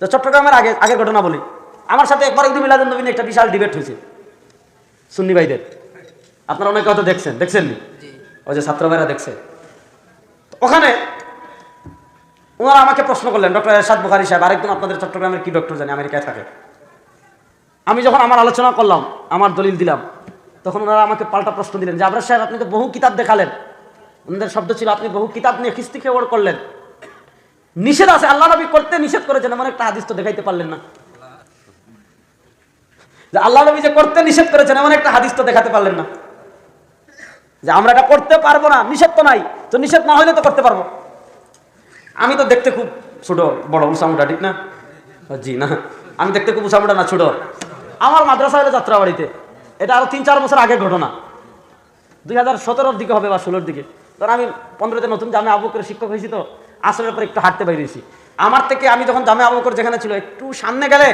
তো চট্টগ্রামের আগে আগের ঘটনা বলি। আমার সাথে একবার একদিন মিলাদুল নবীন একটা বিশাল ডিবেট হয়েছে। সুন্নি ভাইদের। আপনারা অনেকে হয়তো দেখছেন। দেখছেন নি ওই যে ছাত্র ভাইরা দেখছে। ওখানে ওনারা আমাকে প্রশ্ন করলেন ডক্টর এরশাদ বুখারি সাহেব আরেকজন আপনাদের চট্টগ্রামের কি ডক্টর জানি আমেরিকায় থাকে। আমি যখন আমার আলোচনা করলাম আমার দলিল দিলাম তখন ওনারা আমাকে পাল্টা প্রশ্ন দিলেন যে আবরার সাহেব আপনি তো বহু কিতাব দেখালেন। ওনাদের শব্দ ছিল আপনি বহু কিতাব নিয়ে খিস্তি খেয়ে করলেন। নিষেধ আছে, আল্লাহ নবী করতে নিষেধ করেছেন, এমন একটা হাদিস তো দেখাইতে পারলেন না। যে আল্লাহ নবী যে করতে নিষেধ করেছেন, এমন একটা হাদিস তো দেখাতে পারলেন না। যে আমরা এটা করতে পারব না, নিষেধ তো নাই, তো নিষেধ না হলে তো করতে পারব। আমি তো দেখতে খুব ছোট, বড় উসামুটা ঠিক না? জি, না। আমি দেখতে খুব উসামুটা না, ছোট। আমার মাদ্রাসা হলো যাত্রাবাড়িতে। এটা আরও তিন, চার বছর আগের ঘটনা। দুই হাজার সতেরোর দিকে হবে বা ষোলোর দিকে। তখন আমি পনেরোতে নতুন জামে আবু করে শিক্ষক হয়েছি তো। আসরের পর একটু হাঁটতে বেরিয়েছি। আমার থেকে আমি যখন জামে আবু বকর যেখানে ছিল, একটু সামনে গেলে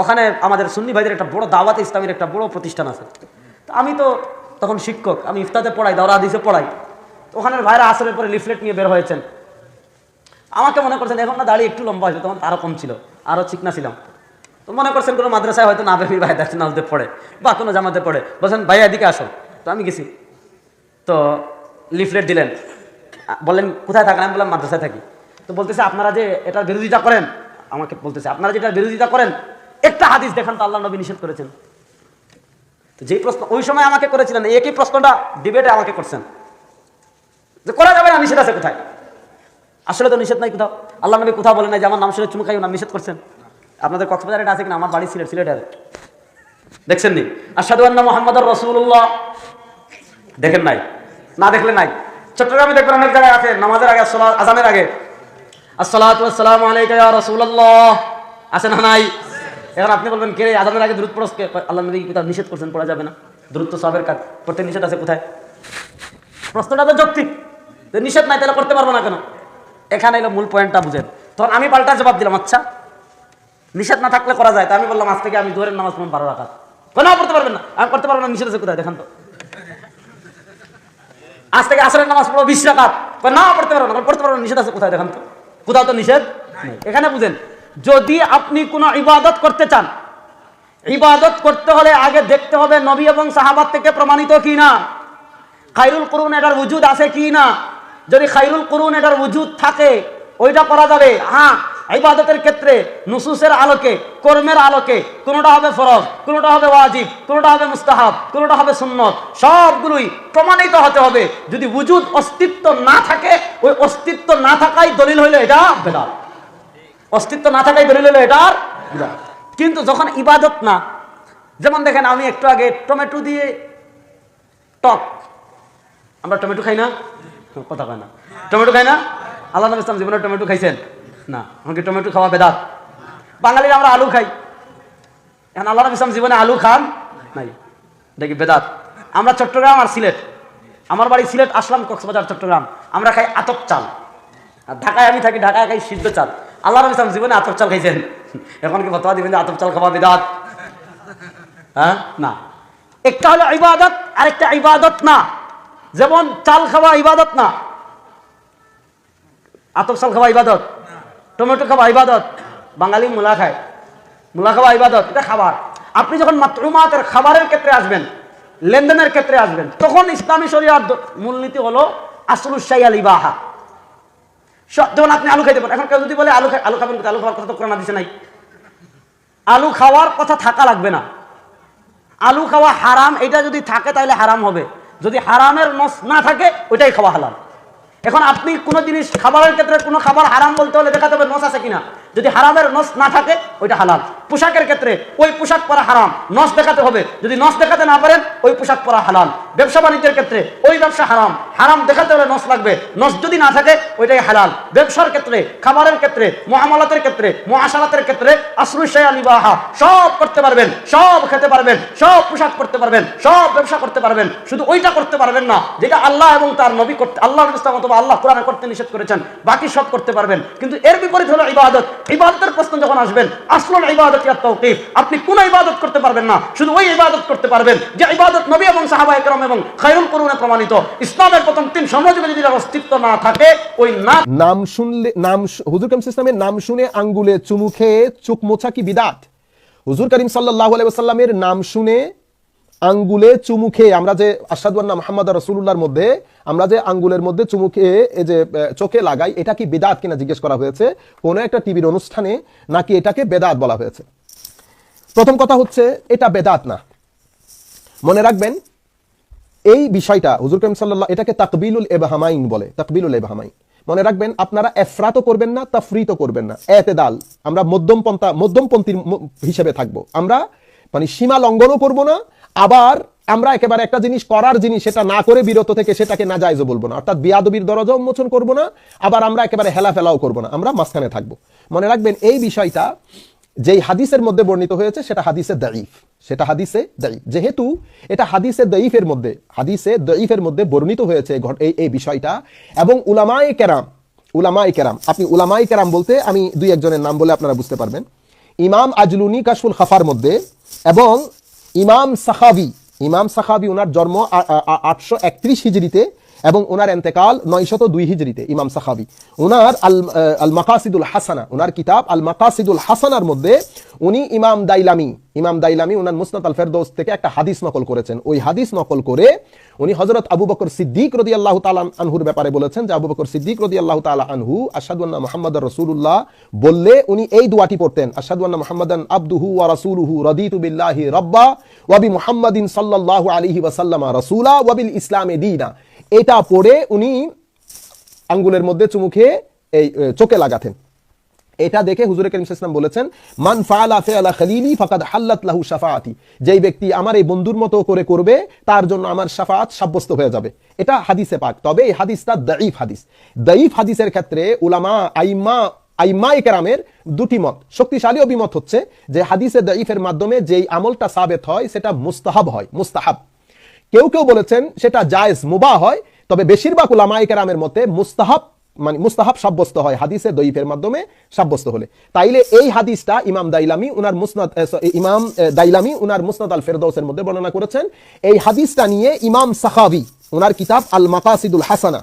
ওখানে আমাদের সুন্নি ভাইদের একটা বড় দাওয়াত ইসলামের একটা বড় প্রতিষ্ঠান আছে। তো আমি তো তখন শিক্ষক, আমি ইফতাতে পড়াই, দাওরা হাদিসে পড়াই। তো ওখানের ভাইরা আসরের পরে লিফলেট নিয়ে বের হয়েছেন। আমাকে মনে করছেন, এখন না দাঁড়িয়ে একটু লম্বা হয়েছে, তখন তারও কম ছিল, আরও চিকনা ছিলাম। তো মনে করছেন কোনো মাদ্রাসায় হয়তো না বেফির ভাই দাচ্ছে নালতে পড়ে বা কোনো জামাতে পড়ে। বলছেন ভাই এদিকে আসো। তো আমি গেছি। তো লিফলেট দিলেন। বললেন কোথায় থাকেন? আমি বললাম, মাদ্রাসায় থাকি। তো বলতেছে, আপনারা যে এটার বিরোধিতা করেন? আমাকে বলতেছে, আপনারা যে এটার বিরোধিতা করেন, একটা হাদিস দেখান তো আল্লাহ নবী নিষেধ করেছেন। তো যেই প্রশ্ন, ওই সময় আমাকে করেছিলেন একই প্রশ্নটা ডিবেটে আমাকে করছেন। যে করা যাবে না, নিষেধ আছে কোথায়? আসলে তো নিষেধ নাই কোথাও। আল্লাহ নবী কোথাও বলে নাই যে, আমার নাম শুনে চুমু খাইও না, নিষেধ করছেন। আপনাদের কক্সবাজারে এটা আছে কিনা? আমার বাড়ি সিলেট সিলেটে দেখছেন নি আসাদু আন্না মোহাম্মদ রসুল্লাহ দেখেন নাই? না দেখলে নাই? চট্টগ্রামে দেখবেন অনেক জায়গায় আছে, নামাজের আগে আজানের আগে। আসসালাম আলাইকা রাসূলুল্লাহ। আছে না নাই? এখন আপনি বলবেন, কে আজানের আগে দ্রুত পড়স? আল্লাহ নবী কোথাও নিষেধ করছেন, পড়া যাবে না। দ্রুত সবের কাজ। করতে নিষেধ আছে কোথায়? প্রশ্নটা তো যৌক্তিক। যে নিষেধ নাই, তাহলে করতে পারব না কেন? এখানে এলো মূল পয়েন্টটা বুঝেন। তখন আমি পাল্টা জবাব দিলাম আচ্ছা নিষেধ না থাকলে করা যায়। তা আমি বললাম, আজ থেকে আমি দূরের নামাজ পড়ুন বারো রাখাত কেন করতে পারবেন না। আমি, করতে পারব না, নিষেধ আছে কোথায়? দেখান তো। আজ থেকে আসরের নামাজ পড়ব বিশ রাখাত না পড়তে পারব না। পড়তে পারব নিষেধ আছে? কোথায়? দেখান তো। কোথাও তো নিষেধ। এখানে বুঝেন যদি আপনি কোনো ইবাদত করতে চান ইবাদত করতে হলে আগে দেখতে হবে নবী এবং সাহাবাদ থেকে প্রমাণিত কি না। খাইরুল করুন এটার উজুদ আছে কি না? যদি খাইরুল করুন এটার উজুদ থাকে ওইটা করা যাবে। হ্যাঁ ইবাদতের ক্ষেত্রে নুসুসের আলোকে, কর্মের আলোকে কোনোটা হবে ফরজ, কোনোটা হবে ওয়াজিব, কোনোটা হবে মুস্তাহাব, কোনোটা হবে সুন্নত, সবগুলোই প্রমাণিত হতে হবে। যদি উজুদ অস্তিত্ব না থাকে, ওই অস্তিত্ব না থাকাই দলিল হইলে এটা বেদাত। অস্তিত্ব না থাকাই দলিল হইলে এটার। কিন্তু যখন ইবাদত না, যেমন দেখেন আমি একটু আগে টমেটো দিয়ে টক, আমরা টমেটো খাই না? কথা কয় না। টমেটো খাই না? আল্লাহ ইসলাম জীবনে টমেটো খাইছেন? না, আমাকে টমেটো খাওয়া বেদাত। বাঙালিরা আমরা আলু খাই। এখন আল্লাহ ইসলাম জীবনে আলু খান নাই। দেখি বেদাত? আমরা চট্টগ্রাম আর সিলেট। আমার বাড়ি সিলেট, আসলাম কক্সবাজার, চট্টগ্রাম। আমরা খাই আতপ চাল। আর ঢাকায় আমি থাকি, ঢাকায় খাই সিদ্ধ চাল। আল্লাহ নবী ইসলাম জীবনে আতপ চাল খাইছেন। এখন কি বর্তমান দিবেন আতপ চাল খাওয়া বেদাত? হ্যাঁ? না। একটা হলো ইবাদত, আরেকটা ইবাদত না। যেমন চাল খাওয়া ইবাদত না। আতপ চাল খাওয়া ইবাদত? টমেটো খাওয়া ইবাদত। বাঙালি মূলা খায়। মূলা খাওয়া ইবাদত, এটা খাবার। আপনি যখন মাতৃমাতের খাবারের ক্ষেত্রে আসবেন, লেনদেনের ক্ষেত্রে আসবেন, তখন ইসলামী শরিয়ার মূলনীতি হলো আসলুসাই আল ইবাহা যেমন আপনি আলু খাইতে পারেন। এখন কেউ যদি বলে, আলু আলু খাবেন আলু খাওয়ার কথা তো কোরআন দিছে নাই। আলু খাওয়ার কথা থাকা লাগবে না। আলু খাওয়া হারাম, এটা যদি থাকে তাহলে হারাম হবে। যদি হারামের নস না থাকে, ওইটাই খাওয়া হালাল। এখন আপনি কোনো জিনিস, খাবারের ক্ষেত্রে কোনো খাবার হারাম বলতে হলে দেখাতে হবে নস আছে কিনা। যদি হারামের নস না থাকে, ওইটা হালাল। পোশাকের ক্ষেত্রে ওই পোশাক পরা হারাম। নস দেখাতে হবে। যদি নস দেখাতে না পারেন, ওই পোশাক পরা হালাল। ব্যবসা বাণিজ্যের ক্ষেত্রে ওই ব্যবসা হারাম। হারাম দেখাতে হলে নস লাগবে। নস যদি না থাকে, ওইটাই হালাল। ব্যবসার ক্ষেত্রে, খাবারের ক্ষেত্রে, মহামালাতের ক্ষেত্রে, মহাসালাতের ক্ষেত্রে আশ্রুষয় আলিবাহা সব করতে পারবেন, সব খেতে পারবেন, সব পোশাক করতে পারবেন, সব ব্যবসা করতে পারবেন। শুধু ওইটা করতে পারবেন না, যেটা আল্লাহ এবং তার নবী করতে আল্লাহ ইসলাম অথবা আল্লাহ কোরআনে করতে নিষেধ করেছেন, বাকি সব করতে পারবেন। কিন্তু এর বিপরীত হলো ইবাদত। ইবাদতের প্রশ্ন যখন আসবেন, আসল ইবাদত ইয়াত তৌকিফ আপনি কোন ইবাদত করতে পারবেন না, শুধু ওই ইবাদত করতে পারবেন যে ইবাদত নবী এবং সাহাবা একরম এবং খায়রুল প্রমাণিত। ইসলামের প্রথম তিন সমাজে যদি অস্তিত্ব না থাকে, ওই না নাম শুনলে নাম হুজুর কাম ইসলামের নাম শুনে আঙ্গুলে চুমু খেয়ে চোখ মোছা কি বিদাত? হুজুর করিম সাল্লাহ আলাইসাল্লামের নাম শুনে আঙ্গুলে চুমু খেয়ে, আমরা যে আসাদুয়ান্না মোহাম্মদ রসুল্লাহর মধ্যে, আমরা যে আঙ্গুলের মধ্যে চুমু খেয়ে, এই যে চোখে লাগাই, এটা কি বেদাত কিনা জিজ্ঞেস করা হয়েছে। কোনো একটা টিভির অনুষ্ঠানে নাকি এটাকে বেদাত বলা হয়েছে। প্রথম কথা হচ্ছে, এটা বেদাত না। মনে রাখবেন, এই বিষয়টা, হুজুর করিম সাল্লাল্লাহ, এটাকে তাকবিলুল এবাহামাইন বলে, তাকবিলুল এবাহামাইন। মনে রাখবেন, আপনারা এফরাতো করবেন না তাফরিতো করবেন না। এতেদাল, আমরা মধ্যমপন্থা মধ্যমপন্থীর হিসেবে থাকব। আমরা মানে সীমা লঙ্ঘনও করব না আবার আমরা একেবারে একটা জিনিস করার জিনিস, সেটা না করে বিরত থেকে সেটাকে না জায়জও বলব না। অর্থাৎ বিয়াদবির দরজা উন্মোচন করব না, আবার আমরা একেবারে হেলা ফেলাও করব না। আমরা মাঝখানে থাকব। মনে রাখবেন, এই বিষয়টা যেই হাদিসের মধ্যে বর্ণিত হয়েছে, সেটা হাদিসে দাইফ সেটা হাদিসে দাইফ যেহেতু এটা হাদিসে দাইফের মধ্যে, হাদিসে দাইফের মধ্যে বর্ণিত হয়েছে এই এই বিষয়টা, এবং উলামায়ে কেরাম উলামায়ে কেরাম, আপনি উলামায়ে কেরাম বলতে আমি দুই একজনের নাম বলে আপনারা বুঝতে পারবেন। ইমাম আজলুনি কাশুল খাফার মধ্যে, এবং ইমাম সাহাবি ইমাম সাহাবি ওনার জন্ম আটশো একত্রিশ হিজড়িতে এবং ওনার এন্তেকাল নয়শত দুই হিজড়িতে, ইমাম সাখাবি ওনার আল আল মাকাসিদুল হাসানা, ওনার কিতাব আল মাকাসিদুল হাসানার মধ্যে উনি ইমাম দাইলামি ইমাম দাইলামি ওনার মুসনাত আল ফেরদৌস থেকে একটা হাদিস নকল করেছেন। ওই হাদিস নকল করে উনি হজরত আবু বকর সিদ্দিক রদি আল্লাহ তালা আনহুর ব্যাপারে বলেছেন যে, আবু বকর সিদ্দিক রদি আল্লাহ তালা আনহু আসাদুল্লাহ মোহাম্মদ রসুল্লাহ বললে উনি এই দোয়াটি পড়তেন আসাদুল্লাহ মোহাম্মদান আব্দুহু ওয়া রাসূলুহু রাদিতু বিল্লাহি রব্বা ওয়া বি মুহাম্মাদিন সাল্লাল্লাহু আলাইহি ওয়াসাল্লাম রাসূলা ওয়া বিল ইসলামে দীনা। এটা পরে উনি আঙ্গুলের মধ্যে চুমু খেয়ে এই চোখে লাগাতেন। এটা দেখে হুজুর করিম ইসলাম বলেছেন, মান ফাআলা ফিআলা খলিলি ফাকাদ হাল্লাত লাহু শাফাআতি। যেই ব্যক্তি আমার এই বন্ধুর মতো করে করবে, তার জন্য আমার শাফাআত সাব্যস্ত হয়ে যাবে। এটা হাদিসে পাক। তবে এই হাদিসটা দাঈফ হাদিস। দাঈফ হাদিসের ক্ষেত্রে উলামা আইম্মা আইম্মা কেরামের দুটি মত। শক্তিশালী অভিমত হচ্ছে যে হাদিসে দাঈফের মাধ্যমে যেই আমলটা সাবেত হয়, সেটা মুস্তাহাব হয়, মুস্তাহাব। কেউ কেউ বলেছেন সেটা জায়েজ মুবা হয়, তবে বেশিরভাগ উলামায়ে কেরামের মতে মুস্তাহাব মানে মুস্তাহাব সাব্যস্ত হয়, হাদিসে দইফের মাধ্যমে সাব্যস্ত হলে। তাইলে এই হাদিসটা ইমাম দাইলামি উনার মুসনাদ ইমাম দাইলামি উনার মুসনাদ আল ফেরদৌসের মধ্যে বর্ণনা করেছেন। এই হাদিসটা নিয়ে ইমাম সাখাবি উনার কিতাব আল মাকাসিদুল হাসানা।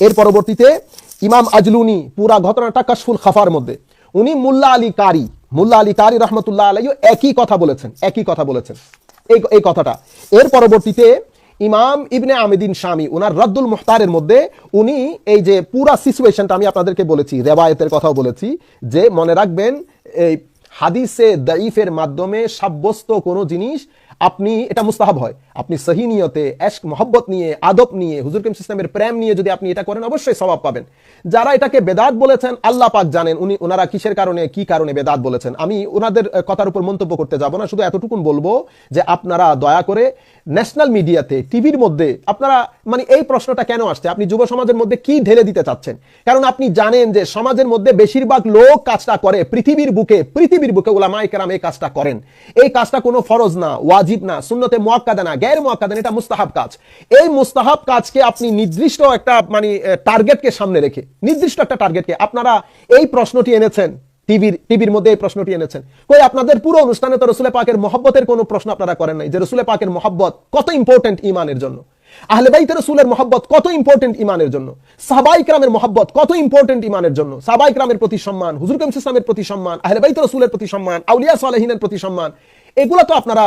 এর পরবর্তীতে ইমাম আজলুনি পুরা ঘটনাটা কাশফুল খাফার মধ্যে। উনি মুল্লা আলী কারি, মুল্লা আলী কারি রহমতুল্লাহ আলাইও একই কথা বলেছেন, একই কথা বলেছেন। এই এই কথাটা। এর পরবর্তীতে ইমাম ইবনে আমেদিন স্বামী ওনার রদ্দুল মুখতারের মধ্যে উনি এই যে পুরা সিচুয়েশনটা আমি আপনাদেরকে বলেছি রেবায়তের কথাও বলেছি, যে মনে রাখবেন এই হাদিসে দাইফের মাধ্যমে সাব্যস্ত কোনো জিনিস, আপনি, এটা মুস্তাহাব হয়। আপনি সহি নিয়তে, এশক, মহব্বত নিয়ে, আদব নিয়ে, হুজুর কিম সিস্টেমের প্রেম নিয়ে যদি আপনি এটা করেন, অবশ্যই স্বভাব পাবেন। যারা এটাকে বেদাত বলেছেন, আল্লাহ পাক জানেন উনি ওনারা কিসের কারণে, কি কারণে বেদাত বলেছেন। আমি ওনাদের কথার উপর মন্তব্য করতে যাব না, শুধু এতটুকুন বলব যে আপনারা দয়া করে ন্যাশনাল মিডিয়াতে, টিভির মধ্যে, আপনারা মানে এই প্রশ্নটা কেন আসছে? আপনি যুব সমাজের মধ্যে কি ঢেলে দিতে চাচ্ছেন? কারণ আপনি জানেন যে সমাজের মধ্যে বেশিরভাগ লোক কাজটা করে, পৃথিবীর বুকে পৃথিবীর বুকে ওলামাই কেরাম এই কাজটা করেন। এই কাজটা কোনো ফরজ না, ওয়াজিব না, সুন্নতে মোয়াক্কাদা না। গ্যার মোয়াক্কাদা না, এটা মুস্তাহাব কাজ। এই মুস্তাহাব কাজকে আপনি নির্দিষ্ট একটা মানে টার্গেটকে সামনে রেখে নির্দিষ্ট একটা টার্গেটকে আপনারা এই প্রশ্নটি এনেছেন টিভির টিভির মধ্যে এই প্রশ্নটি এনেছেন। কই আপনাদের পুরো অনুষ্ঠানে তো রসুলে পাকের মহব্বতের কোনো প্রশ্ন আপনারা করেন নাই যে রসুলে পাকের মহব্বত কত ইম্পর্টেন্ট ইমানের জন্য। আহলে বাইতের রসুলের মহব্বত কত ইম্পর্টেন্ট ইমানের জন্য। সাহাবাই ক্রামের মহব্বত কত ইম্পর্টেন্ট ইমানের জন্য। সাহাবাই ক্রামের প্রতি সম্মান হুজুর ইসলামের প্রতি সম্মান আহলে বাইতের রসুলের প্রতি সম্মান আউলিয়া সালেহিনের প্রতি সম্মান। এগুলো তো আপনারা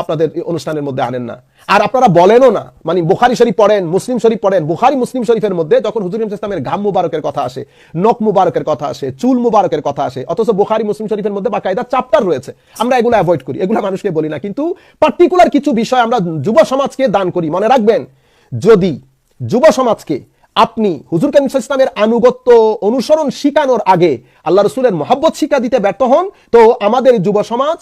আপনাদের অনুষ্ঠানের মধ্যে আনেন না। আর আপনারা বলেনও না। মানে বুখারি শরীফ পড়েন, মুসলিম শরীফ পড়েন, বুখারি মুসলিম শরীফের মধ্যে যখন হুজুর ইসলামের ঘাম মুবারকের কথা আসে, নখ মুবারকের কথা আসে, চুল মুবারকের কথা আসে, অথচ বুখারি মুসলিম শরীফের মধ্যে বাকায়দা চাপ্টার রয়েছে। আমরা এগুলো অ্যাভয়েড করি, এগুলো মানুষকে বলি না। কিন্তু পার্টিকুলার কিছু বিষয় আমরা যুব সমাজকে দান করি, মনে রাখবেন। যদি যুব সমাজকে আপনি হুজুর কামিম ইসলামের আনুগত্য অনুসরণ শিখানোর আগে আল্লাহ রসুলের মহব্বত শিক্ষা দিতে ব্যর্থ হন, তো আমাদের যুব সমাজ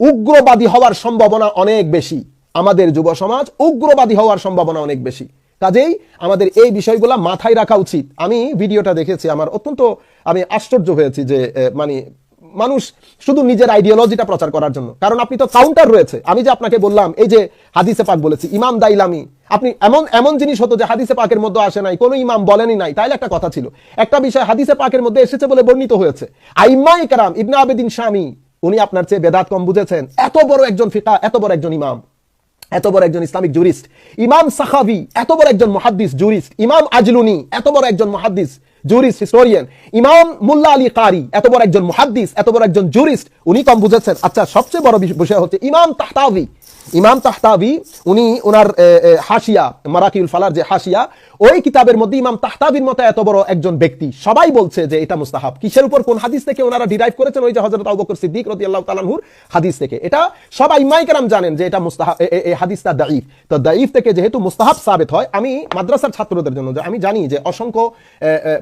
উগ্রবাদী হওয়ার সম্ভাবনা অনেক বেশি। আমাদের যুব সমাজ উগ্রবাদী হওয়ার সম্ভাবনা অনেক বেশি। কাজেই আমাদের এই বিষয়গুলো মাথায় রাখা উচিত। আমি ভিডিওটা দেখেছি, আমার অত্যন্ত, আমি আশ্চর্য হয়েছি যে মানে মানুষ শুধু নিজের আইডিওলজিটা প্রচার করার জন্য। কারণ আপনি তো কাউন্টার রয়েছে। আমি যে আপনাকে বললাম, এই যে হাদিসে পাক বলেছি, ইমাম দাইলামি আপনি এমন এমন জিনিস হতো যে হাদিসে পাকের মধ্যে আসে নাই, কোনো ইমাম বলেনই নাই। তাইলে একটা কথা ছিল। একটা বিষয় হাদিসে পাকের মধ্যে এসেছে বলে বর্ণিত হয়েছে। আইম্মাই কারাম ইবনা আবেদিন স্বামী উনি আপনার চেয়ে বেদাত কম বুঝেছেন। এত বড় একজন ফিকা, এত বড় একজন ইমাম, এত বড় একজন ইসলামিক জুরিস্ট। ইমাম সাখাবি এত বড় একজন মহাদ্দিস জুরিস্ট। ইমাম আজলুনি, এত বড় একজন মহাদ্দিস জুরিস্ট হিস্টোরিয়ান ইমাম মুল্লা আলী কারি, এত বড় একজন মহাদ্দিস, এত বড় একজন জুরিস্ট, উনি কম বুঝেছেন। আচ্ছা সবচেয়ে বড় বিষ- বিষয় হচ্ছে ইমাম তাহতাবি ইমাম তাহতাবি, উনি ওনার হাসিয়া মারাকিউল ফালার যে হাসিয়া ওই কিতাবের মধ্যে ইমাম তাহতাবির মতো এত বড় একজন ব্যক্তি। সবাই বলছে যে এটা মুস্তাহাব। কিসের উপর কোন হাদিস থেকে ওনারা ডিরাইভ করেছেন? ওই যে হযরত আবু বকর সিদ্দিক রাদিয়াল্লাহু তাআলাহুর হাদিস থেকে। এটা সবাই ইমাইকারাম জানেন যে এটা মুস্তাহাব এই হাদিসটা দাঈফ। তো দাঈফ থেকে যেহেতু মুস্তাহাব সাবিত হয়, আমি মাদ্রাসার ছাত্রদের জন্য আমি জানি যে অসংখ্য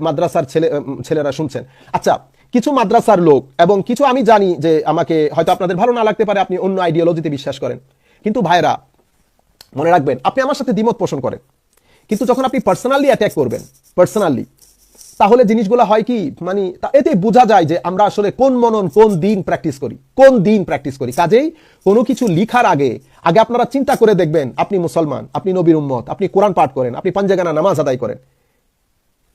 মাদ্রাসার ছেলে ছেলেরা শুনছেন। আচ্ছা কিছু মাদ্রাসার লোক এবং কিছু আমি জানি যে আমাকে, হয়তো আপনাদের ভালো না লাগতে পারে, আপনি অন্য আইডিওলজিতে বিশ্বাস করেন। কিন্তু ভাইরা মনে রাখবেন, আপনি আমার সাথে দ্বিমত পোষণ করেন। কিন্তু যখন আপনি পার্সোনালি অ্যাটাক করবেন পার্সোনালি তাহলে জিনিসগুলো হয় কি মানে এতে বোঝা যায় যে আমরা আসলে কোন মনন, কোন দিন প্র্যাকটিস করি, কোন দিন প্র্যাকটিস করি। কাজেই কোনো কিছু লিখার আগে আগে আপনারা চিন্তা করে দেখবেন, আপনি মুসলমান, আপনি নবীর উম্মত, আপনি কোরআন পাঠ করেন, আপনি পাঞ্জাগানা নামাজ আদায় করেন।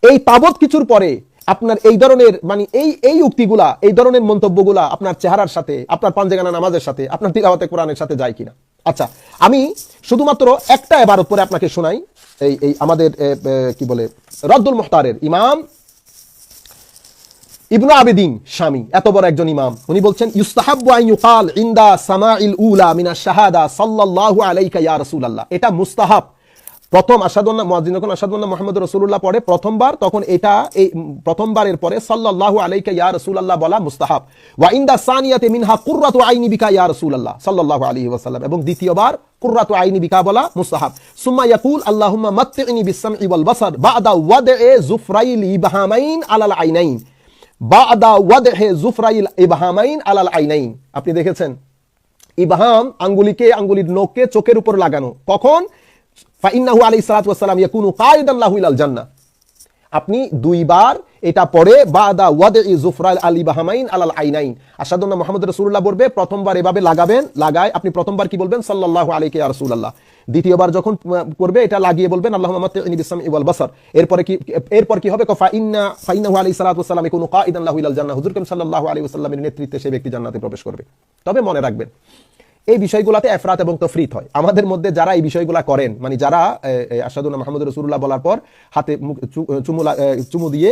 এই তাবৎ কিছুর পরে আপনার এই ধরনের মানে এই এই উক্তিগুলা, এই ধরনের মন্তব্যগুলা আপনার চেহারার সাথে, আপনার পাঞ্জেগানা নামাজের সাথে, আপনার তিলাওয়াতে কোরআনের সাথে যায় কিনা। আচ্ছা আমি শুধুমাত্র একটা এবারত পরে আপনাকে শোনাই, এই এই আমাদের কি বলে, রদ্দুল মোহতারের ইমাম ইবনু আবেদিন স্বামী এত বড় একজন ইমাম। উনি বলছেন ইউকাল ইনদা সামাইল উলা মিনা শাহাদা সাল্লাল্লাহু আলাইকা ইয়া রাসূলুল্লাহ। এটা মুস্তাহাব। প্রথম আসাদুল্লাহ মুয়াজ্জিন যখন আসাদুল্লাহ মুহাম্মদ রাসূলুল্লাহ পড়ে প্রথমবার, তখন এটা এই প্রথমবারের পরে সাল্লাল্লাহু আলাইকা ইয়া রাসূলুল্লাহ বলা মুস্তাহাব। ওয়া ইনদা সানিয়াতে মিনহা কুররাতু আইনি বিকা ইয়া রাসূলুল্লাহ সাল্লাল্লাহু আলাইহি ওয়াসাল্লাম। এবং দ্বিতীয়বার কুররাতু আইনি বিকা বলা মুস্তাহাব। সুম্মা ইয়াকুল, আল্লাহুম্মা মাত্তিনি বিস-সাম'i ওয়াল বাসার বা'দা ওয়াদ'i যুফরাইল ইবহামাইন আলাল আইনাইন। বাদা ওয়াদহে জুফরাইল ইবহামাইন আলাল আইনাইন। আপনি দেখেছেন? ইবহাম আঙ্গুলিকে, আঙ্গুলির নখকে চোখের উপর লাগানো। কখন? ফাইন্নাহু আলাইহিস সালাতু ওয়াস সালাম ইয়াকুনু কায়িদান ইলাল আপনি দুইবার এটা পরে বাদা ওয়াদে জুফরাল আলী বাহামাইন আলাল আইনাইন। আসাদুল্লাহ মোহাম্মদ রসুল্লাহ বলবে, প্রথমবার এভাবে লাগাবেন, লাগায় আপনি প্রথমবার কি বলবেন? সাল্লাহ আলাইকে রসুল্লাহ দ্বিতীয়বার যখন করবে, এটা লাগিয়ে বলবেন আল্লাহ বিসলাম ইবাল বাসার। এরপরে কি, এরপর কি হবে? ফাইন্না ফাইনাহু আলী সালাতাম কোনো কাইদান ইলাল হুজুর করিম সাল্লাল্লাহু আলাইহি ওয়াসাল্লামের নেতৃত্বে সেই ব্যক্তি জান্নাতে প্রবেশ করবে। তবে মনে রাখবেন এই বিষয়গুলোতে এফরাত এবং তফরিত হয়। আমাদের মধ্যে যারা এই বিষয়গুলা করেন মানে যারা আসাদুল্লাহ মাহমুদ রসুল্লাহ বলার পর হাতে চুমু চুমু দিয়ে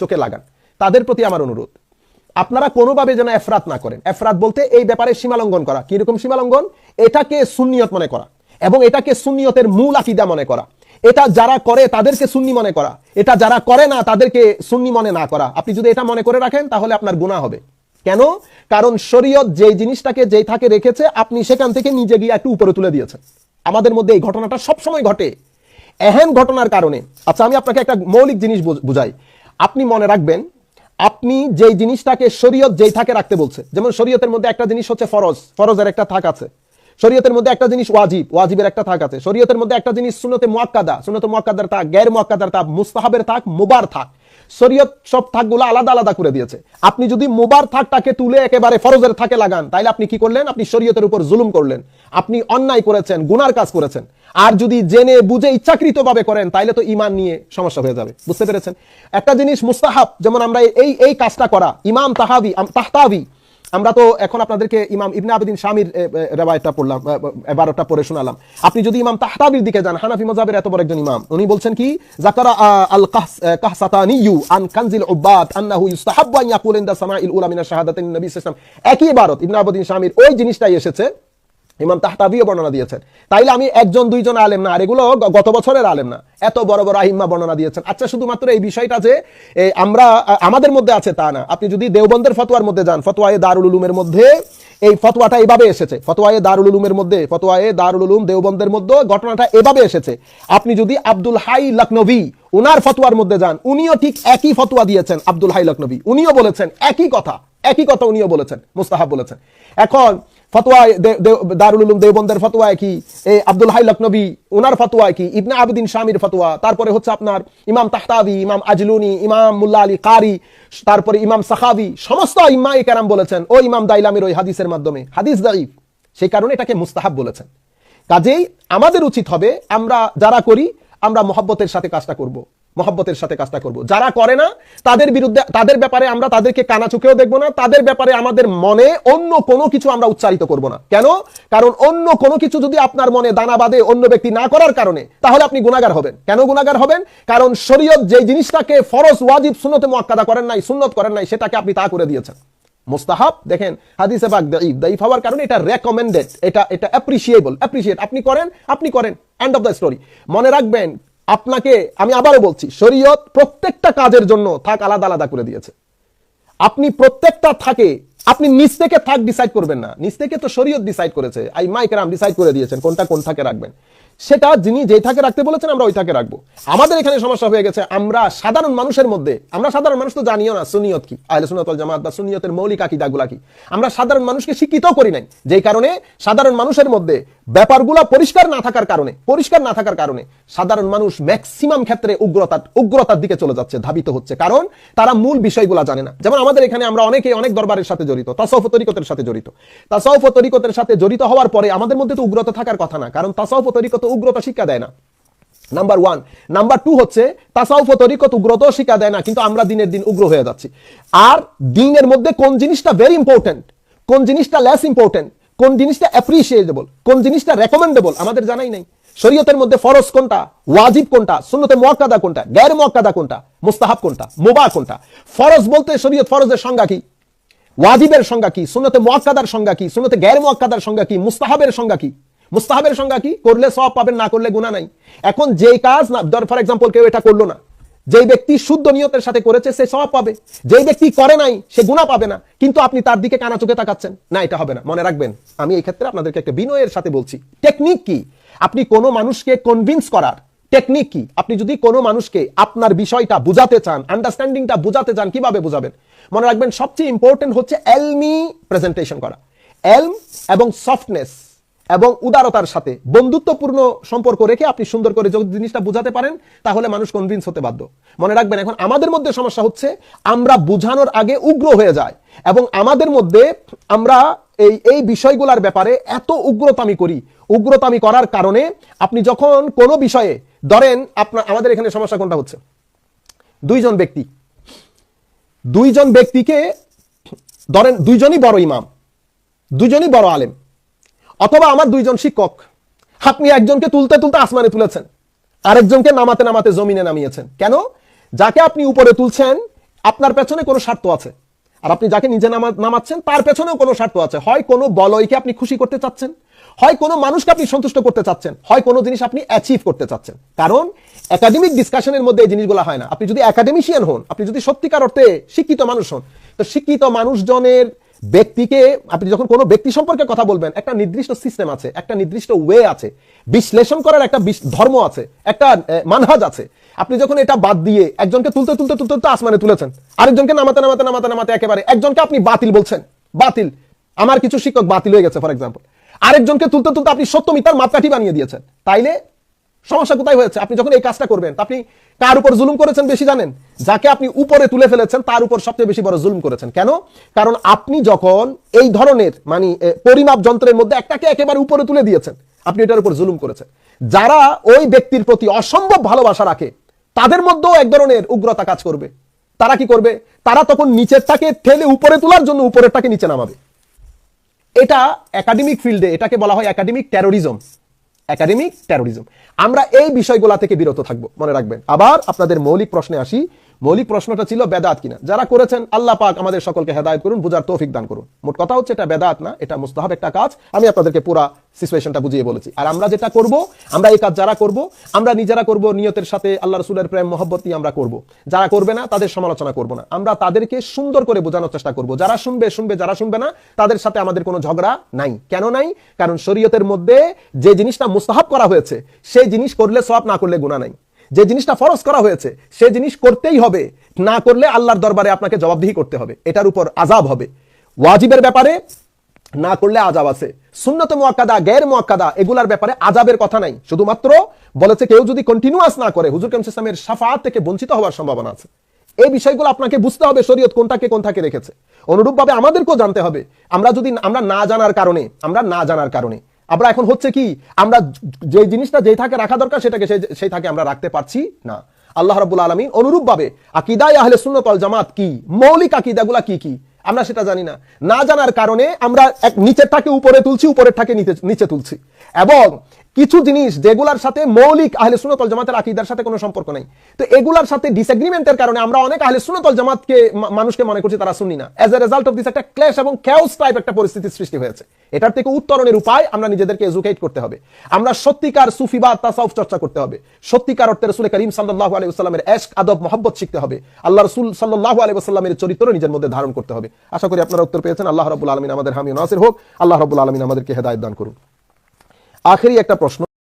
চোখে লাগান। তাদের প্রতি আমার অনুরোধ, আপনারা কোনোভাবে যেন এফরাত না করেন। এফরাত বলতে এই ব্যাপারে সীমালঙ্ঘন করা। কীরকম সীমালঙ্ঘন? এটাকে সুন্নিয়ত মনে করা এবং এটাকে সুন্নিয়তের মূল আকিদা মনে করা। এটা যারা করে, তাদেরকে সুন্নি মনে করা। এটা যারা করে না, তাদেরকে সুন্নি মনে না করা। আপনি যদি এটা মনে করে রাখেন, তাহলে আপনার গুনাহ হবে। কেন? কারণ শরীয়ত যেই জিনিসটাকে যেই থাকে রেখেছে, আপনি সেখান থেকে নিজে গিয়ে একটু উপরে তুলে দিয়েছেন। আমাদের মধ্যে এই ঘটনাটা সবসময় ঘটে। এহেন ঘটনার কারণে আচ্ছা আমি আপনাকে একটা মৌলিক জিনিস বুঝাই। আপনি মনে রাখবেন, আপনি যেই জিনিসটাকে শরীয়ত যেই থাকে রাখতে বলছে, যেমন শরীয়তের মধ্যে একটা জিনিস হচ্ছে ফরজ, ফরজের একটা থাক আছে। শরীয়তের মধ্যে একটা জিনিস ওয়াজিব, ওয়াজিবের একটা থাক আছে। শরীয়তের মধ্যে একটা জিনিস সুনতে মুয়াক্কাদা সুনতে মুয়াক্কাদার থাক গ্যার মুয়াক্কাদার থাক মুস্তাহাবের থাক, মুবার থাক। শরীয়ত সব থাকগুলো আলাদা আলাদা করে দিয়েছে। আপনি যদি মুবার থাকটাকে তুলে একেবারে ফরজের থাকে লাগান, তাইলে আপনি কি করলেন? আপনি শরীয়তের উপর জুলুম করলেন। আপনি অন্যায় করেছেন, গুনার কাজ করেছেন। আর যদি জেনে বুঝে ইচ্ছাকৃতভাবে করেন, তাইলে তো ইমান নিয়ে সমস্যা হয়ে যাবে। বুঝতে পেরেছেন? একটা জিনিস মুস্তাহাব, যেমন আমরা এই এই কাজটা করা, ইমাম তাহাবি তাহতাবি আমরা তো এখন আপনাদেরকে ইমাম ইবনে আবেদিন স্বামীর রেবায়তটা পড়লাম এবারোটা পড়ে শোনালাম। আপনি যদি ইমাম তাহতাবির দিকে যান হানাফি মজাবের এত বড় একজন ইমাম উনি বলছেন কি জাকারা আল কাহস- এ, কাহসাতানিয়ু আন কানজিল উব্বাদ আন্নাহু ইউস্তাহাব্বু আন ইয়াকুল ইনদা সামাইল উলা মিনা শাহাদাতিন নবী সাল্লাল্লাহু আলাইহি ওয়াসাল্লাম। একই ইবারত ইবনে আবেদিন স্বামীর ওই জিনিসটাই এসেছে ইমাম তাহতাবিও বর্ণনা দিয়েছেন। তাইলে আমি একজন, দুইজন আলেম না, আর এগুলো গত বছরের আলেম না। এত বড় বড় আহিম্মা বর্ণনা দিয়েছেন। আচ্ছা শুধুমাত্র এই বিষয়টা যে আমরা আমাদের মধ্যে আছে তা না। আপনি যদি দেওবন্দের ফতোয়ার মধ্যে যান, ফতোয়ায়ে দারুল উলুমের মধ্যে, এই ফতোয়াটা এইভাবে এসেছে। ফতোয়ায়ে দারুল উলুমের মধ্যে, ফতোয়ায়ে দারুল উলুম দেওবন্দের মধ্যে ঘটনাটা এভাবে এসেছে। আপনি যদি আব্দুল হাই লখনবী, উনার ফতোয়ার মধ্যে যান, উনিও ঠিক একই ফতোয়া দিয়েছেন আব্দুল হাই লখনবী। উনিও বলেছেন একই কথা একই কথা উনিও বলেছেন, মুস্তাহাব বলেছেন। এখন কি? কি? তারপরে হচ্ছে আপনার ইমাম তাহতাবি, ইমাম আজলুনি, ইমাম মুল্লা আলী কারি, তারপরে ইমাম সাহাবি সমস্ত ইম্মা কেরাম বলেছেন, ও ইমাম দাইলামের ওই হাদিসের মাধ্যমে। হাদিস দাইফ সেই কারণে এটাকে মুস্তাহাব বলেছেন। কাজেই আমাদের উচিত হবে আমরা যারা করি, আমরা মহব্বতের সাথে কাজটা করব। মহব্বতের সাথে কাজটা করব। যারা করে না, তাদের বিরুদ্ধে, তাদের ব্যাপারে আমরা তাদেরকে কানা চোখেও দেখব না, তাদের ব্যাপারে আমাদের মনে অন্য কোনো কিছু আমরা উচ্চারিত করব না। কেন? কারণ অন্য কোনো কিছু যদি আপনার মনে দানা বাঁধে অন্য ব্যক্তি না করার কারণে, তাহলে আপনি গুণাগার হবেন। কেন গুণাগার হবেন? কারণ শরীয়ত যে জিনিসটাকে ফরজ, ওয়াজিব, সুন্নতে মুআক্কাদা করেন নাই, সুন্নত করেন নাই, সেটাকে আপনি তা করে দিয়েছেন। মুস্তাহাব, দেখেন, হাদিসে পাক দাইফ দাইফ হওয়ার কারণে এটা রেকমেন্ডেড এটা এটা অ্যাপ্রিসিয়েবল অ্যাপ্রিসিয়েট আপনি করেন আপনি করেন। এন্ড অফ দ্য স্টোরি মনে রাখবেন আপনাকে আমি আবারও বলছি, শরীয়ত প্রত্যেকটা কাজের জন্য থাক আলাদা আলাদা করে দিয়েছে। আপনি প্রত্যেকটা থাকে, আপনি নিজ থেকে থাক ডিসাইড করবেন না। নিজ থেকে তো শরীয়ত ডিসাইড করেছে। আই মাইকেরাম ডিসাইড করে দিয়েছেন কোনটা কোন থাকে রাখবেন। সেটা যিনি যেই থাকে রাখতে বলেছেন, আমরা ওই থাকে রাখব। আমাদের এখানে সমস্যা হয়ে গেছে, আমরা সাধারণ মানুষের মধ্যে, আমরা সাধারণ মানুষ তো জানিও না সুনিয়ত কি? আহলে সুন্নাত ওয়াল জামাত বা সুনিয়তের মৌলিক আকিদাগুলা কি? আমরা সাধারণ মানুষকে শিক্ষিত করি নাই, যেই কারণে সাধারণ মানুষের মধ্যে ব্যাপারগুলো পরিষ্কার না থাকার কারণে, পরিষ্কার না থাকার কারণে সাধারণ মানুষ ম্যাক্সিমাম ক্ষেত্রে উগ্রতা উগ্রতার দিকে চলে যাচ্ছে, ধাবিত হচ্ছে। কারণ তারা মূল বিষয়গুলো জানে না। যেমন আমাদের এখানে আমরা অনেকে অনেক দরবারের সাথে জড়িত, তাসাউফ তরিকতের সাথে জড়িত। তাসাউফ ও তরিকতের সাথে জড়িত হওয়ার পরে আমাদের মধ্যে তো উগ্রতা থাকার কথা না, কারণ তাসাউফ ও তরিকত উগ্রতা শিক্ষা দেয় না। নাম্বার ওয়ান নাম্বার টু হচ্ছে, তাসাউফ তরিকত উগ্রতাও শিক্ষা দেয় না, কিন্তু আমরা দিনের দিন উগ্র হয়ে যাচ্ছি। আর দিনের মধ্যে কোন জিনিসটা ভেরি ইম্পর্টেন্ট কোন জিনিসটা লেস ইম্পর্টেন্ট কোন জিনিসটা অ্যাপ্রিসিয়েটেবল কোন জিনিসটা রেকমেন্ডেবল আমাদের জানাই নাই। শরীয়তের মধ্যে ফরজ কোনটা? ওয়াজিব কোনটা? সুন্নতে মুআক্কাদা কোনটা? গ্যার মুআক্কাদা কোনটা? মুস্তাহাব কোনটা? মুবাহ কোনটা? ফরজ বলতে শরীয়ত ফরজের সংজ্ঞা কি? ওয়াজিবের সংজ্ঞা কি? সুন্নতে মুআক্কাদার সংজ্ঞা কি? সুন্নতে গ্যার মুআক্কাদার সংজ্ঞা কি? মুস্তাহাবের সংজ্ঞা কি? মুস্তাহাবের সংজ্ঞা কি? করলে সব পাবেন, না করলে গুনাহ নাই। এখন যেই কাজ না ফর এক্সাম্পল কেউ এটা করল না। যেই ব্যক্তি শুদ্ধ নিয়তের সাথে করেছে, সে সব পাবে। যেই ব্যক্তি করে নাই, সে গুণা পাবে না। কিন্তু আপনি তার দিকে কানা চোখে তাকাচ্ছেন। না, এটা হবে না। মনে রাখবেন, আমি এই ক্ষেত্রে আপনাদেরকে একটা বিনয়ের সাথে বলছি। টেকনিক কি? আপনি কোনো মানুষকে কনভিন্স করার টেকনিক কি? আপনি যদি কোনো মানুষকে আপনার বিষয়টা বুঝাতে চান আন্ডারস্ট্যান্ডিংটা বুঝাতে চান, কীভাবে বুঝাবেন? মনে রাখবেন, সবচেয়ে ইম্পর্টেন্ট হচ্ছে এলমি প্রেজেন্টেশন করা। এলম এবং সফটনেস এবং উদারতার সাথে বন্ধুত্বপূর্ণ সম্পর্ক রেখে আপনি সুন্দর করে যদি জিনিসটা বুঝাতে পারেন, তাহলে মানুষ কনভিন্স হতে বাধ্য। মনে রাখবেন, এখন আমাদের মধ্যে সমস্যা হচ্ছে, আমরা বুঝানোর আগে উগ্র হয়ে যায় এবং আমাদের মধ্যে আমরা এই এই বিষয়গুলোর ব্যাপারে এত উগ্রতামি করি। উগ্রতামি করার কারণে আপনি যখন কোনো বিষয়ে, ধরেন আপনার, আমাদের এখানে সমস্যা কোনটা হচ্ছে? দুইজন ব্যক্তি। দুইজন ব্যক্তিকে, ধরেন দুইজনই বড় ইমাম, দুইজনই বড় আলেম। অথবা আমার দুইজন শিক্ষক। আপনি একজনকে তুলতে তুলতে আসমানে তুলেছেন। আরেকজনকে নামাতে নামাতে জমিনে নামিয়েছেন। কেন? যাকে আপনি উপরে তুলছেন, আপনার পেছনে কোনো স্বার্থ আছে। আর আপনি যাকে নিজে নামা- নামাচ্ছেন, তার পেছনেও কোনো স্বার্থ আছে। হয় কোনো বলয়কে আপনি খুশি করতে চাচ্ছেন, হয় কোনো মানুষকে আপনি সন্তুষ্ট করতে চাচ্ছেন, হয় কোনো জিনিস আপনি অ্যাচিভ করতে চাচ্ছেন। কারণ একাডেমিক ডিসকাশনের মধ্যে এই জিনিসগুলো হয় না। আপনি যদি একাডেমিশিয়ান হন, আপনি যদি সত্যিকার অর্থে শিক্ষিত মানুষ হন, তো শিক্ষিত মানুষজনের ব্যক্তিকে, আপনি যখন কোনো ব্যক্তি সম্পর্কে কথা বলবেন, একটা নির্দিষ্ট সিস্টেম আছে, একটা নির্দিষ্ট ওয়ে আছে, বিশ্লেষণ করার একটা ধর্ম আছে, একটা মানহাজ আছে। আপনি যখন এটা বাদ দিয়ে একজনকে তুলতে তুলতে তুলতে তুলতে আসমানে তুলেছেন, আরেকজনকে নামাতে নামাতে নামাতে নামাতে একেবারে, একজনকে আপনি বাতিল বলছেন, বাতিল। আমার কিছু শিক্ষক বাতিল হয়ে গেছে ফর এক্সাম্পল আরেকজনকে তুলতে তুলতে আপনি সত্য মিথ্যার মাপকাঠি বানিয়ে দিয়েছেন। তাইলে সমস্যা কোথায় হয়েছে? আপনি যখন এই কাজটা করবেন আপনি কার উপর জুলুম করেছেন বেশি জানেন? যাকে আপনি উপরে তুলে ফেলেছেন, তার উপর সবচেয়ে বেশি বড় জুলুম করেছেন। কেন? কারণ আপনি যখন এই ধরনের মানে পরিমাপ যন্ত্রের মধ্যে একটাকে একেবারে উপরে তুলে দিয়েছেন, আপনি এটার উপর জুলুম করেছেন। যারা ওই ব্যক্তির প্রতি অসম্ভব ভালোবাসা রাখে, তাদের মধ্যেও এক ধরনের উগ্রতা কাজ করবে। তারা কি করবে? তারা তখন নিচেরটাকে ঠেলে উপরে তোলার জন্য উপরেরটাকে নিচে নামাবে। এটা একাডেমিক ফিল্ডে এটাকে বলা হয় একাডেমিক টেরোরিজম একাডেমিক টেরোরিজম আমরা এই বিষয়গুলা থেকে বিরত থাকব। মনে রাখবেন। আবার আপনাদের মৌলিক প্রশ্নে আসি। মৌলিক প্রশ্নটা ছিল বেদাত কিনা। যারা করেছেন, আল্লাহ পাক আমাদের সকলকে হেদায়ত করুন, বুঝার তৌফিক দান করুন। মোট কথা হচ্ছে এটা বেদাত না, এটা মুস্তাহাব একটা কাজ। আমি আপনাদেরকে পুরা সিচুয়েশনটা বুঝিয়ে বলেছি। আর আমরা যেটা করব, আমরা এই কাজ যারা করব, আমরা নিজেরা করব, নিয়তের সাথে আল্লাহ রসুলের প্রেম, মহব্বত নিয়ে আমরা করব। যারা করবে না, তাদের সমালোচনা করব না। আমরা তাদেরকে সুন্দর করে বোঝানোর চেষ্টা করব। যারা শুনবে শুনবে, যারা শুনবে না, তাদের সাথে আমাদের কোনো ঝগড়া নাই। কেন নাই? কারণ শরীয়তের মধ্যে যে জিনিসটা মুস্তাহাব করা হয়েছে, সেই জিনিস করলে সব না করলে গুণা নাই। যে জিনিসটা ফরজ করা হয়েছে, সে জিনিস করতেই হবে। না করলে আল্লাহর দরবারে আপনাকে জবাবদিহি করতে হবে। এটার উপর আজাব হবে। ওয়াজিবের ব্যাপারে না করলে আজাব আছে। সুন্নত মোয়াক্কাদা গ্যার মোয়াক্কাদা, এগুলার ব্যাপারে আজাবের কথা নাই। শুধুমাত্র বলেছে কেউ যদি কন্টিনিউয়াস না করে, হুজুর কাম ইসলামের সাফাত থেকে বঞ্চিত হওয়ার সম্ভাবনা আছে। এই বিষয়গুলো আপনাকে বুঝতে হবে শরীয়ত কোনটাকে কোনটাকে রেখেছে। অনুরূপভাবে আমাদেরকেও জানতে হবে। আমরা যদি, আমরা না জানার কারণে, আমরা না জানার কারণে আমরা এখন হচ্ছে কি, আমরা যে জিনিসটা যেই থাকে রাখা দরকার সেটাকে সেই- থাকে আমরা রাখতে পারছি না। আল্লাহ রাবুল আলমিন অনুরূপভাবে আকিদায় আহলে সুন্নতল জামাত কি, মৌলিক আকিদাগুলা কি কি? আমরা সেটা জানি না। না জানার কারণে আমরা এক নিচের নিচেরটাকে উপরে তুলছি উপরেরটাকে নিচে- নিচে তুলছি। এবং কিছু জিনিস যেগুলার সাথে মৌলিক আহলে সুনতল জামাতের আকিদার সাথে কোনো সম্পর্ক নাই। তো এগুলার সাথে ডিসএগ্রিমেন্টের কারণে আমরা অনেক আহলে সুনতল জামাতকে মানুষকে মনে করছি তারা শুনি না। As a result of this একটা ক্লেশ এবং ক্যাওস টাইপ একটা পরিস্থিতির সৃষ্টি হয়েছে। এটার থেকে উত্তরণের উপায় আমরা নিজেদেরকে এজুকেট করতে হবে। আমরা সত্যিকার সুফিবাদ তাসাউফ চর্চা করতে হবে। সত্যিকার অর্থে রসুল করিম সাল্লাল্লাহু আলাইহি ওয়াসাল্লামের এশক, আদব, মহব্বত শিখতে হবে। আল্লাহ রসুল সাল্লাল্লাহু আলাইহি ওয়াসাল্লামের চরিত্র নিজের মধ্যে ধারণ করতে হবে। আশা করি আপনারা উত্তর পেয়েছেন। আল্লাহ রাব্বুল আলামিন আমাদের হামি নাসির হোক। আল্লাহ রাব্বুল আলামিন আমাদেরকে হেদায়েত দান করুন। আখেরি একটা প্রশ্ন।